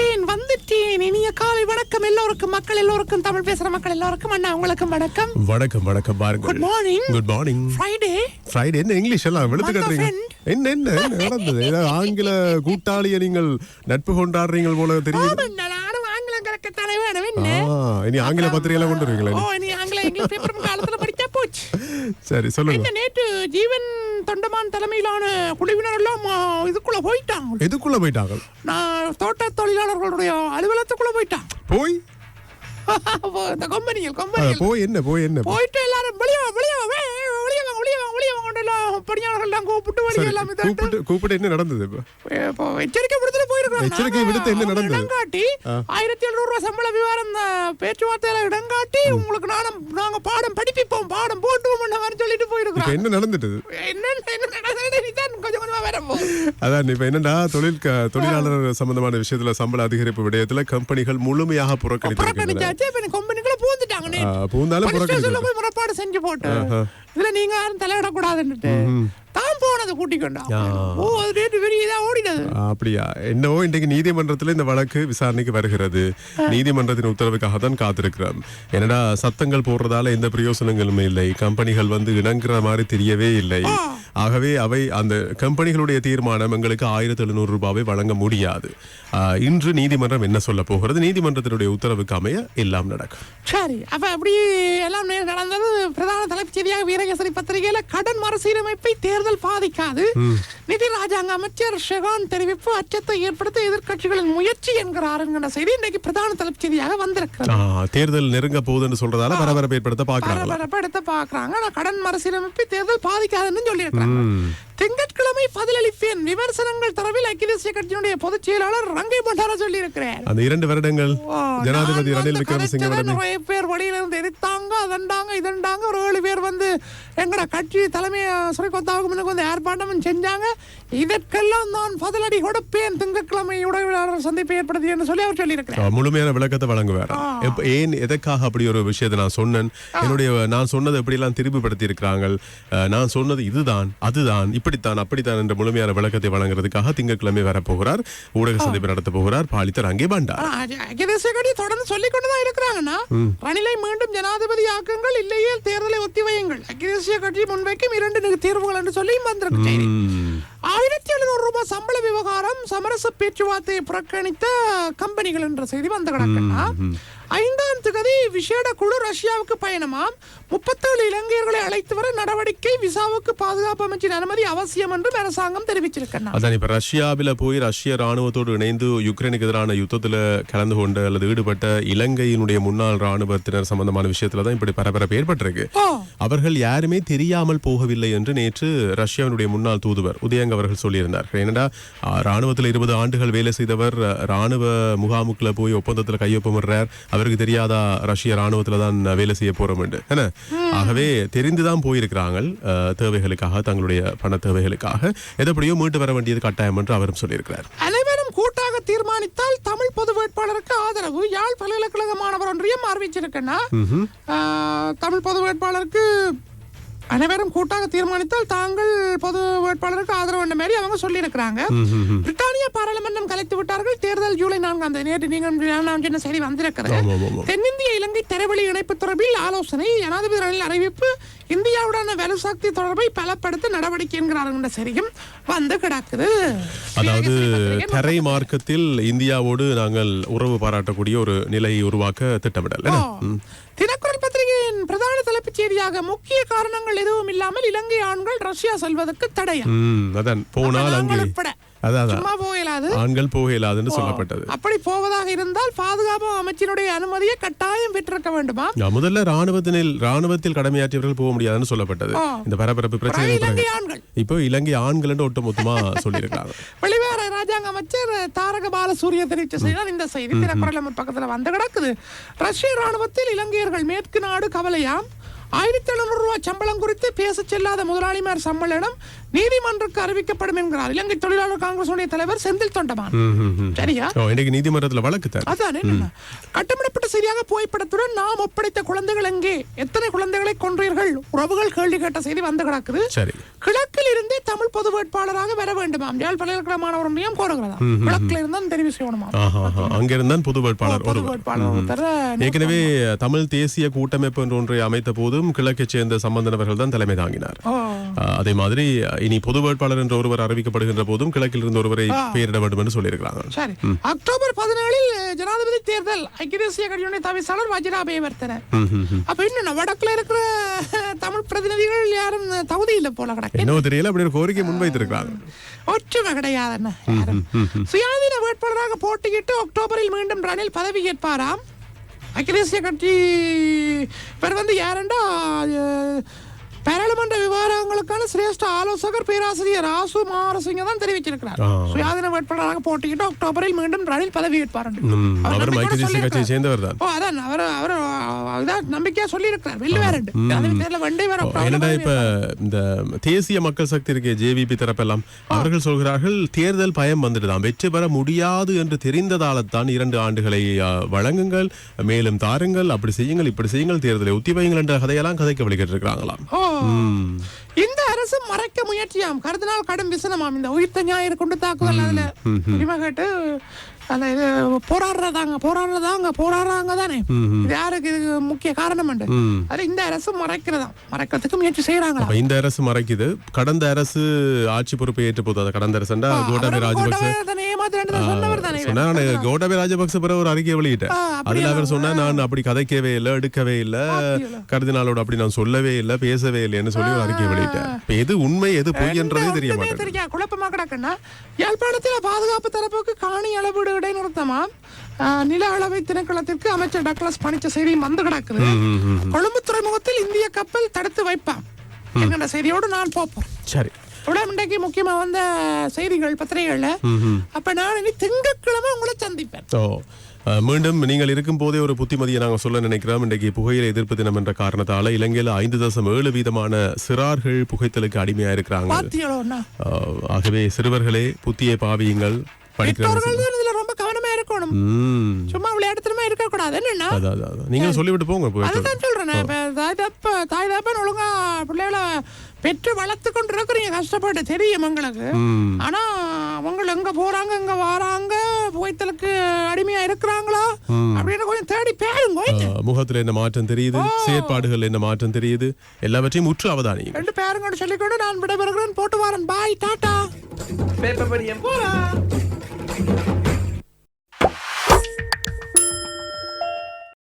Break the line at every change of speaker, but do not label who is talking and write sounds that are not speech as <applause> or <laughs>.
வந்துட்டேன். இனிய காலை வணக்கம். எல்லோருக்கும் மக்கள் எல்லோருக்கும் தமிழ் பேசுற மக்கள் எல்லோருக்கும் அண்ணா உங்களுக்கும் வணக்கம்.
வணக்கம் வணக்கம். பாருங்க
Good morning.
Good morning
Friday
Friday என்ன இங்கிலீஷ் எல்லாம் வெளுத்து கட்டுறீங்க. என்ன என்ன நடந்தது? ஏதாவது ஆங்கில கூட்டாளியை நீங்கள் நட்பு கொண்டாடுறீங்க போல தெரியுது.
ஆங்கிலம் கலக்கத்தானே வேணும் என்ன?
இனி ஆங்கில பத்திரிகை எல்லாம் கொண்டு வருவீங்களா
ஓ நீ ஆங்கிலம் இங்கிலீஷ் பேப்பர் காலத்துல
சரி சொல்லுங்க.
நேற்று ஜீவன் தொண்டமான் தலைமையிலான குழுவினர் எல்லாம் இதுக்குள்ள போயிட்டாங்க.
எதுக்குள்ள போயிட்டாங்க?
நான் தோட்ட தொழிலாளர்களுடைய அலுவலகத்துக்குள்ள போயிட்டான்
போய்? <laughs>
இந்த கம்பெனிகள் கம்பெனிகள்.
போய் என்ன போய் என்ன?
போயிட்டு எல்லாரும் வெளியே வா, வெளியே வா, வே, வெளியே வாங்க வெளியே வாங்க வெளியே வாங்க எல்லாம் கூப்பிட்டு
சரி
எல்லாம்
கூப்பிட்டு கூப்பிட்டு என்ன நடந்தது இப்ப?
எச்சரிக்கை விடுத்துட்டு போயிருக்கிறோம்
எச்சரிக்கை விடுத்து என்ன நடந்தது?
இடங்காட்டி ஆயிரத்தி எழுநூறு ரூபாய் சம்பள விவரம் பேச்சுவார்த்தையில இடங்காட்டி உங்களுக்கு நானும் நாங்க பாடம் படிப்பிப்போம் பாடம் போட்டுவோம் மாதிரி சொல்லிட்டு
இப்ப
போயிருக்கிறோம்
என்ன நடந்துட்டது
என்ன என்ன நடந்தது? கொஞ்சம் கொஞ்சமா வர போகுது
அதான் இப்ப என்னடா தொழில் தொழிலாளர் சம்பந்தமான விஷயத்துல சம்பள அதிகரிப்பு விடயத்துல கம்பெனிகள் முழுமையாக
இப்ப கம்பெனிக்குள்ள பூந்துட்டாங்க
பூந்தாலும்.
போய் முறைப்பாடு செஞ்சு போட்டு. இதுல நீங்க தலையிடக்கூடாதுன்னுட்டு. தான் போனது கூட்டிக்கொண்டா ஓ அது ரேட்டு பெரிய இதா ஓடினது.
அப்படியா. என்னவோ இன்றைக்கு நீதிமன்றத்தில் இந்த வழக்கு விசாரணைக்கு வருகிறது. நீதிமன்றத்தின் உத்தரவுக்காக தான் காத்திருக்கிறோம். என்னடா சத்தங்கள் போடுறதால எந்த பிரயோசனங்களும் இல்லை. கம்பெனிகள் வந்து இணங்குற மாதிரி தெரியவே இல்லை. ஆகவே அவை அந்த கம்பெனிகளுடைய தீர்மானம் எங்களுக்கு ஆயிரத்தி எழுநூறு ரூபாவை வழங்க முடியாது. இன்று நீதிமன்றம் என்ன சொல்ல போகிறது? நீதிமன்றத்தினுடைய உத்தரவுக்கு அமைய எல்லாம் நடக்கும்.
சரி அப்ப அப்படி எல்லாம் நடந்தது பிரதான தலைப்புச் செய்தியாக வீரகேசரி பத்திரிகையில கடன் மறுசீரமைப்பை தேர்தல் பாதிக்காது. நிதி ராஜாங்க அமைச்சர் ஷெகான் தெரிவிப்பு அச்சத்தை ஏற்படுத்த எதிர்க்கட்சிகளின் முயற்சி என்கிறார் என்கிற செய்தி இன்றைக்கு பிரதான தலைப்புச் செய்தியாக வந்திருக்கிறது.
தேர்தல் நெருங்க போகுதுன்னு சொல்றதால பரபரப்பு ஏற்படுத்த பாக்குறாங்க
பரபரப்பு எடுத்து பாக்குறாங்க. ஆனா கடன் மறுசீரமைப்பை தேர்தல் பாதிக்காதுன்னு சொல்லியிருக்கிறாங்க. திங்கட்கிழமை பதிலளிப்பேன் விமர்சனங்கள் தரவில் ஐக்கிய தேசிய கட்சியினுடைய பொதுச் செயலாளர் ரங்கை பண்டார சொல்லி இருக்கிறார்
அந்த இரண்டு வருடங்கள் ஜனாதிபதி ரணில் விக்ரமசிங்கவிடம்
நிறைய பேர் வழியில இருந்து எதிர்த்தாங்க அதண்டாங்க இதண்டாங்க. ஒரு ஏழு பேர் வந்து எங்கட கட்சி தலைமையை சுரைக்கொத்தாவுக்கு முன்னுக்கு வந்து ஏற்பாட்டம் செஞ்சாங்க. இதற்கெல்லாம் நான் பதிலடி கொடுப்பேன். திங்கட்கிழமை உடவியலாளர் சந்திப்பை ஏற்படுத்தி என்று சொல்லி அவர் சொல்லியிருக்கிறார்.
ஆ, முழுமையான விளக்கத்தை வழங்குவார். ஏன் எதற்காக அப்படி ஒரு விஷயத்தை நான் சொன்னேன்? என்னுடைய நான் சொன்னதை எப்படி எல்லாம் திருப்பிப்படுத்தி இருக்கிறாங்க நான் சொன்னது இதுதான் அதுதான் இப்படித்தான் அப்படித்தான் என்ற முழுமையான விளக்கத்தை வழங்குறதுக்காக திங்கட்கிழமை வரப்போகிறார். ஊடக சந்திப்பு நடத்த போகிறார் பாலித்தர் அங்கே பண்டார்.
தொடர்ந்து சொல்லிக் கொண்டுதான் இருக்கிறாங்கன்னா ரணிலை மீண்டும் ஜனாதிபதி ஆக்குங்கள் இல்லையே தேர்தலை ஒத்திவையுங்கள். ஐக்கிய தேசிய கட்சி முன்வைக்கும் இரண்டு தீர்வுகள் என்று சொல்லி வந்திருக்கு. ஆயிரத்தி எழுநூறு ரூபாய் சம்பள விவகாரம் சமரச பேச்சுவார்த்தையை புறக்கணித்த கம்பெனிகள் என்ற செய்தி வந்து கிடக்குன்னா ஐந்தாம் திகதி விசேட குழு ரஷ்யாவுக்கு பயணமாம். முப்பத்தேழு இலங்கையர்களை அழைத்து வர நடவடிக்கை விசாவுக்கு பாதுகாப்பு அமைச்சின் அனுமதி அவசியம் என்றும் அரசாங்கம் தெரிவிச்சிருக்கேன்
அதான் இப்ப ரஷ்யாவில போய் ரஷ்ய ராணுவத்தோடு இணைந்து யுக்ரைனுக்கு எதிரான யுத்தத்துல கலந்து கொண்ட அல்லது ஈடுபட்ட இலங்கையினுடைய முன்னாள் ராணுவத்தினர் சம்பந்தமான விஷயத்துல தான் இப்படி பரபரப்பு ஏற்பட்டிருக்கு. அவர்கள் யாருமே தெரியாமல் போகவில்லை என்று நேற்று ரஷ்யாவினுடைய முன்னாள் தூதுவர் உதயங்க அவர்கள் சொல்லியிருந்தார்கள். ஏனென்றா ராணுவத்தில் இருபது ஆண்டுகள் வேலை செய்தவர் ராணுவ முகாமுக்குள்ள போய் ஒப்பந்தத்தில் கையொப்பமிடுறார். அவருக்கு தெரியாதா ரஷ்ய ராணுவத்துல தான் வேலை செய்ய போறோம் என்று என்ன ஆகவே தெரிந்துதான் போயிருக்கிறாங்க தேவைகளுக்காக தங்களுடைய பண தேவைகளுக்காக. எதப்படியோ மீட்டு வர வேண்டியது கட்டாயம் என்று அவரும் சொல்லியிருக்கிறார்.
அனைவரும் கூட்டாக தீர்மானித்தால் தமிழ் பொது வேட்பாளருக்கு ஆதரவு. யாழ் பல்கலைக்கழக மாணவர் ஒன்றியம் அறிவிச்சிருக்கேன்னா தமிழ் பொது வேட்பாளருக்கு அனைவரும் கூட்டாக தீர்மானித்தால் தாங்கள் பொது வேட்பாளருக்கு ஆதரவு என்ற மாதிரி அவங்க சொல்லியிருக்கிறாங்க. பிரிட்டானிய பாராளுமன்றம் கலைத்து விட்டார்கள். தேர்தல் ஜூலை நான்காம் தேதி நேற்று நீங்கள் சொன்ன செய்தி வந்திருக்கிறது. தென்னிந்திய இலங்கை தரவழி இணைப்பு தொடர்பில் ஆலோசனை ஜனாதிபதி ரணில் அறிவிப்பு இந்தியாவுடான வலுசக்தி தொடர்பை பலப்படுத்த நடவடிக்கை என்கிறார் என்ற செய்தியும் வந்து கிடக்குது.
அதாவது தரை மார்க்கத்தில் இந்தியாவோடு நாங்கள் உறவு பாராட்டக்கூடிய ஒரு நிலையை உருவாக்க திட்டமிடல்.
தினக்குரல் தலைப்புச் செய்தியாக முக்கிய காரணங்கள் எதுவும் இல்லாமல் இலங்கை ஆண்கள் ரஷ்யா செல்வதற்கு தடையா?
ம், அதான். போனால் அங்கே.
உட்பட.
ஆண்கள் போக இயலாதுன்னு சொல்லப்பட்டது.
அப்படி போவதாக இருந்தால் பாதுகாப்பு அமைச்சினுடைய அனுமதியை கட்டாயம் பெற்றிருக்க வேண்டுமா?
முதல்ல ராணுவத்தினில் ராணுவத்தில் கடமையாற்றியவர்கள் போக முடியாதுன்னு சொல்லப்பட்டது. இந்த பரபரப்பு பிரச்சனை இப்போ இலங்கை ஆண்கள் ஒட்டுமொத்தமா <laughs> சொல்லியிருக்காங்க
வெளிவார ராஜாங்க அமைச்சர் தாரக பாலசூரிய தெரிவித்த செய்தி இந்த செய்தி தினக்குரல் பக்கத்துல வந்து கிடக்குது. ரஷ்ய ராணுவத்தில் இலங்கையர்கள் மேற்கு நாடு கவலையாம். ஆயிரத்தி எழுநூறு ரூபாய் சம்பளம் குறித்து பேசச் செல்லாத முதலாளிமார் சம்மேளனம் நீதிமன்றக்கு அறிவிக்கப்படும் என்கிறார். இலங்கை தொழிலாளர் காங்கிரசுடைய தலைவர் செந்தில் தொண்டமான். சரியா?
இன்னைக்கு நீதிமன்றத்துல வழக்கு
அதான் கட்டமிடப்பட்ட சரியாக புகைப்படத்துடன் நாம் ஒப்படைத்த குழந்தைகள் எங்கே? எத்தனை குழந்தைகளை கொன்றீர்கள்? உறவுகள் கேள்வி கேட்ட செய்தி வந்து கிடக்குது.
சரி.
கிழக்கில் இருந்தே தமிழ் பொது வேட்பாளராக வர வேண்டுமாம். யாழ் பல்கலைக்கழக மாணவர் ஒன்றியம் கோருகிறதா கிழக்கில் இருந்தால் தெரிவு செய்யணுமா.
அங்கிருந்தான் பொது வேட்பாளர்
பொது வேட்பாளர்
ஏற்கனவே தமிழ் தேசிய கூட்டமைப்பு என்று ஒன்றை அமைத்த போதும் கிழக்கைச் சேர்ந்த சம்பந்தனவர்கள் தான் தலைமை தாங்கினார். அதே மாதிரி இனி பொது வேட்பாளர் என்ற ஒருவர் அறிவிக்கப்படுகின்ற போதும் கிழக்கில் இருந்து ஒருவரை பெயரிட வேண்டும் என்று சொல்லியிருக்கிறாங்க.
சரி. அக்டோபர் பதினேழில் ஜனாதிபதி தேர்தல் ஐக்கிய தேசிய கட்சியுடைய தவிசாளர் வஜிரா அபயவர்த்தன
ம், ம், ம்.
அப்ப இன்னும் வடக்குல இருக்கிற தமிழ் பிரதிநிதிகள் யாரும் தகுதி இல்ல போல கிடக்கு.
என்னவோ தெரியல அப்படி ஒரு கோரிக்கை முன்வைத்திருக்கிறாங்க.
ஒற்றுமை யாரும். சுயாதீன வேட்பாளராக போட்டியிட்டு அக்டோபரில் மீண்டும் ரணில் பதவி ஏற்பாராம். அகில தேசிய கட்சி பேர் வந்து யாருண்டா பாராளுமன்ற விவகாரங்களுக்கான சிரேஷ்ட ஆலோசகர் பேராசிரியர் ராசு மாரசிங்க தான் தெரிவிச்சிருக்கிறார். சுயாதீன வேட்பாளராக போட்டியிட்டு அக்டோபரில் மீண்டும் ரணில் பதவி ஏற்பார்
அவர் சேர்ந்தவர் தான்
ஓ அதான் அவர் அவர் இதான் நம்பிக்கையா சொல்லியிருக்கிறார். வெள்ளுவாரண்டு தேர்தல வண்டே வர
என்னடா இப்ப இந்த தேசிய மக்கள் சக்தி இருக்கே ஜேவிபி தரப்பெல்லாம். அவர்கள் சொல்கிறார்கள் தேர்தல் பயம் வந்துடுதாம். வெற்றி பெற முடியாது என்று தெரிந்ததால தான் இரண்டு ஆண்டுகளை வழங்குங்கள் மேலும் தாருங்கள் அப்படி செய்யுங்கள் இப்படி செய்யுங்கள் தேர்தலை ஒத்தி வையுங்கள் என்ற கதையெல்லாம் கதைக்க வழிகிட்டு இருக்கிறாங்களாம்
இந்த அரசு மறைக்க முயற்சியாம். கருதினால் கடும் விசனமாம். இந்த உயிர்த்த ஞாயிறு கொண்டு தாக்குதல் அதுல. உரிமை கேட்டு அந்த இது போராடுறதாங்க போராடுறதாங்க போராடுறாங்க தானே. இது யாருக்கு இது முக்கிய காரணம் அது இந்த அரசு மறைக்கிறதாம். மறைக்கிறதுக்கு முயற்சி செய்யறாங்களா
அப்ப இந்த அரசு மறைக்குது. கடந்த அரசு ஆட்சி பொறுப்பை ஏற்ற போது? கடந்த அரசு கோட்டாபய ராஜபக்ச
சொன்னவர் தானே இவர்.
சொன்னா கோட்டாபய ராஜபக்ச பிறகு ஒரு அறிக்கை வெளியிட்டேன்.
ஆ,
அதுல
அப்படியா?
அவர் சொன்னா நான் அப்படி கதைக்கவே இல்லை எடுக்கவே இல்லை. கருதினாலோட அப்படி நான் சொல்லவே இல்லை பேசவே இல்லைன்னு சொல்லி ஒரு வெளியிட்டேன். எது உண்மை எது பொய் என்றதே தெரிய
ஒண்ணுமே
மாட்டேங்குது.
தெரியா குழப்பமா கிடக்குன்னா யாழ்ப்பாணத்தில் பாதுகாப்பு தரப்புக்கு காணி அளவீடு இடைநிறுத்தமா நில அளவை திணைக்களத்திற்கு அமைச்சர் டக்ளஸ் பணிச்ச செய்தி வந்து கிடக்குது. கொழும்பு துறைமுகத்தில் இந்திய கப்பல் தடுத்து வைப்பான் என்கிற செய்தியோடு நான் போப்போம்.
சரி.
இவ்வளவு இன்றைக்கு முக்கியமா வந்த செய்திகள் பத்திரிகைகள்ல. அப்ப நான் திங்கட்கிழமை உங்களை சந்திப்பேன்.
மீண்டும் நீங்கள் இருக்கும் போதே ஒரு புத்திமதியை நாங்கள் சொல்ல நினைக்கிறோம். இன்றைக்கு புகையிலை எதிர்ப்பு தினம் என்ற காரணத்தால இலங்கையில் ஐந்து தசம் ஏழு வீதமான சிறார்கள் புகைத்தலுக்கு அடிமையா இருக்கிறாங்க. ஆகவே சிறுவர்களே புத்தியை பாவியுங்கள்.
சும்மா விளையாட்டுத்தனமா இருக்க கூடாது என்னன்னா.
நீங்களும் சொல்லிவிட்டு போங்க
தாய் தப்ப தாய் தப்பன் ஒழுங்கா பிள்ளைகளை பெற்று வளர்த்து கொண்டு இருக்கிறீங்க கஷ்டப்பட்டு தெரியும் உங்களுக்கு. ஆனா அவங்க எங்க போறாங்க எங்க வராங்க புகைத்தலுக்கு அடிமையா இருக்கிறாங்களா அப்படின்னு கொஞ்சம் தேடி பேருங்க
முகத்துல என்ன மாற்றம் தெரியுது? செயற்பாடுகள் என்ன மாற்றம் தெரியுது? எல்லாவற்றையும் முற்று அவதானியுங்கள்.
ரெண்டு பேருங்கன்னு சொல்லிக்கொண்டு நான் விடைபெறுகிறேன். போட்டு வரேன். பாய் டாட்டா
பேப்பர் படியம்
போறேன்